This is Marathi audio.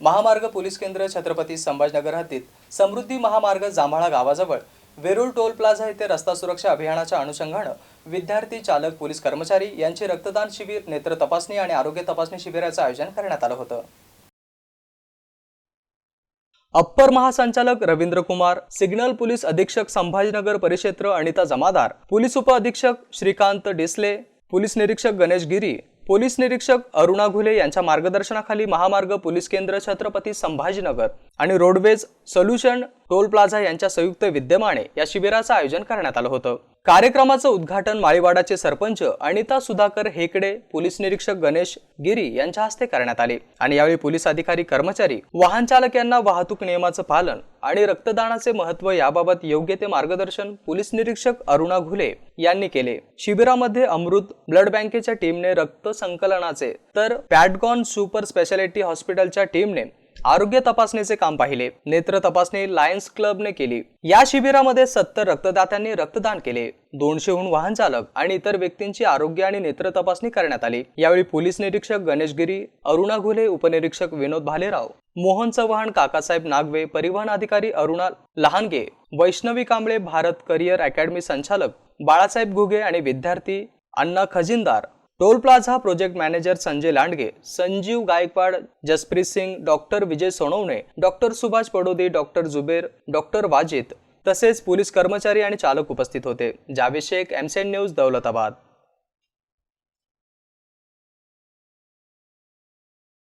महामार्ग पोलीस केंद्र छत्रपती संभाजनगर हद्दीत समृद्धी महामार्ग जांभळा गावाजवळ वेरूळ टोल प्लाझा येथे रस्ता सुरक्षा अभियानाच्या अनुषंगानं विद्यार्थी चालक पोलीस कर्मचारी यांचे रक्तदान शिबिर नेत्र तपासणी आणि आरोग्य तपासणी शिबिराचं आयोजन करण्यात आलं होतं. अप्पर महासंचालक रवींद्र कुमार सिग्नल पोलीस अधीक्षक संभाजीनगर परिक्षेत्र अनिता जमादार पोलीस उप अधीक्षक श्रीकांत डिसले पोलीस निरीक्षक गणेश गिरी पोलीस निरीक्षक अरुणा घुले यांच्या मार्गदर्शनाखाली महामार्ग पोलीस केंद्र छत्रपती संभाजीनगर आणि रोडवेज सोल्युशन टोल प्लाझा यांच्या संयुक्त विद्यमाने या शिबिराचं आयोजन करण्यात आलं होतं. कार्यक्रमाचं उद्घाटन माळीवाडाचे सरपंच अनिता सुधाकर हेकडे पोलीस निरीक्षक गणेश गिरी यांच्या हस्ते करण्यात आले. आणि यावेळी पोलीस अधिकारी कर्मचारी वाहन चालक यांना वाहतूक नियमाचं पालन आणि रक्तदानाचे महत्त्व याबाबत योग्य ते मार्गदर्शन पोलीस निरीक्षक अरुणा घुले यांनी केले. शिबिरामध्ये अमृत ब्लड बँकेच्या टीमने रक्त संकलनाचे तर पॅटगॉन सुपर स्पेशालिटी हॉस्पिटलच्या टीमने आरोग्य तपासणीचे काम पाहिले. नेत्र तपासणी लायन्स क्लबने केली. या शिबिरामध्ये सत्तर रक्तदात्यांनी रक्तदान केले. दोनशेहून वाहन चालक आणि इतर व्यक्तींची आरोग्य आणि नेत्र तपासणी करण्यात आली. यावेळी पोलीस निरीक्षक गणेश गिरी अरुणा घुले उपनिरीक्षक विनोद भालेराव मोहन चव्हाण काकासाहेब नागवे परिवहन अधिकारी अरुणा लहानगे वैष्णवी कांबळे भारत करिअर अकॅडमी संचालक बाळासाहेब घुगे आणि विद्यार्थी Anna खजिनदार toll plaza project manager Sanjay Landge Sanjeev Gaikwad Jaspreet Singh doctor Vijay Sonawane doctor Subhash Padode doctor Zuber doctor Wajid तसेच पोलीस कर्मचारी आणि चालक उपस्थित होते. जावेद शेख एमसेन न्यूज दौलताबाद.